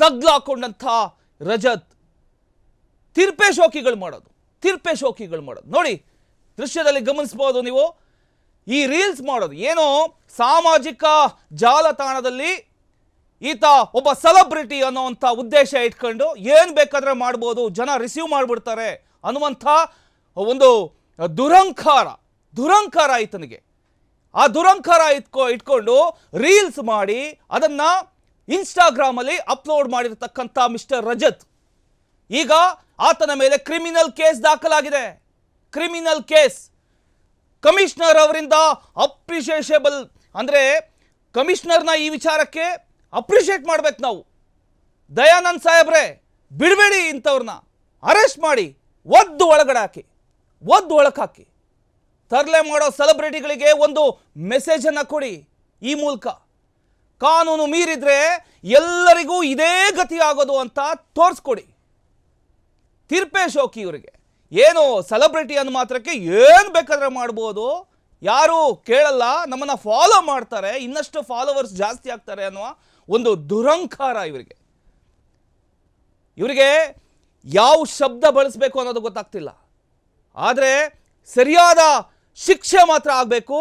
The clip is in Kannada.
ತಗ್ಲಾಕೊಂಡಂಥ ರಜತ್ ತಿರ್ಪೆ ಶೋಕಿಗಳು ಮಾಡೋದು, ತಿರ್ಪೆ ಶೋಕಿಗಳು ಮಾಡೋದು. ನೋಡಿ, ದೃಶ್ಯದಲ್ಲಿ ಗಮನಿಸ್ಬೋದು ನೀವು. ಈ ರೀಲ್ಸ್ ಮಾಡೋದು. ಏನೋ ಸಾಮಾಜಿಕ ಜಾಲತಾಣದಲ್ಲಿ ಈತ ಒಬ್ಬ ಸೆಲೆಬ್ರಿಟಿ ಅನ್ನೋವಂಥ ಉದ್ದೇಶ ಇಟ್ಕೊಂಡು ಏನು ಬೇಕಾದ್ರೆ ಮಾಡ್ಬೋದು, ಜನ ರಿಸೀವ್ ಮಾಡಿಬಿಡ್ತಾರೆ ಅನ್ನುವಂಥ ಒಂದು ದುರಂಕಾರ ದುರಂಕಾರ ಈತನಿಗೆ. ಆ ದುರಂಕಾರ ಇಟ್ಕೊ, ಇಟ್ಕೊಂಡು ರೀಲ್ಸ್ ಮಾಡಿ ಅದನ್ನು ಇನ್ಸ್ಟಾಗ್ರಾಮಲ್ಲಿ ಅಪ್ಲೋಡ್ ಮಾಡಿರತಕ್ಕಂಥ ಮಿಸ್ಟರ್ ರಜತ್. ಈಗ ಆತನ ಮೇಲೆ ಕ್ರಿಮಿನಲ್ ಕೇಸ್ ದಾಖಲಾಗಿದೆ. Criminal case. ಕಮಿಷನರ್ ಅವರಿಂದ ಅಪ್ರಿಷಿಯೇಷಬಲ್ ಅಂದರೆ ಕಮಿಷನರ್ನ ಈ ವಿಚಾರಕ್ಕೆ ಅಪ್ರಿಷಿಯೇಟ್ ಮಾಡ್ಬೇಕು ನಾವು. ದಯಾನಂದ್ ಸಾಹೇಬ್ರೆ, ಬಿಡಬೇಡಿ ಇಂಥವ್ರನ್ನ. ಅರೆಸ್ಟ್ ಮಾಡಿ, ಒದ್ದು ಒಳಗಡೆ ಹಾಕಿ, ಒದ್ದು ಒಳಗೆ ಹಾಕಿ. ತರಲೆ ಮಾಡೋ ಸೆಲೆಬ್ರಿಟಿಗಳಿಗೆ ಒಂದು ಮೆಸೇಜನ್ನು ಕೊಡಿ ಈ ಮೂಲಕ. ಕಾನೂನು ಮೀರಿದ್ರೆ ಎಲ್ಲರಿಗೂ ಇದೇ ಗತಿ ಆಗೋದು ಅಂತ ತೋರಿಸ್ಕೊಡಿ. ತೀರ್ಪೇ ಶೋಕಿ ಇವರಿಗೆ. ಏನು ಸೆಲೆಬ್ರಿಟಿ ಅನ್ನೋ ಮಾತ್ರಕ್ಕೆ ಏನು ಬೇಕಾದ್ರೆ ಮಾಡ್ಬೋದು. ಯಾರು ಕೇಳಲ್ಲ, ನಮ್ಮನ್ನು ಫಾಲೋ ಮಾಡ್ತಾರೆ, ಇನ್ನಷ್ಟು ಫಾಲೋವರ್ಸ್ ಜಾಸ್ತಿ ಆಗ್ತಾರೆ ಅನ್ನುವ ಒಂದು ದುರಂಕಾರ ಇವರಿಗೆ. ಇವರಿಗೆ ಯಾವ ಶಬ್ದ ಬಳಸಬೇಕು ಅನ್ನೋದು ಗೊತ್ತಾಗ್ತಿಲ್ಲ. ಆದರೆ ಸರಿಯಾದ ಶಿಕ್ಷೆ ಮಾತ್ರ ಆಗಬೇಕು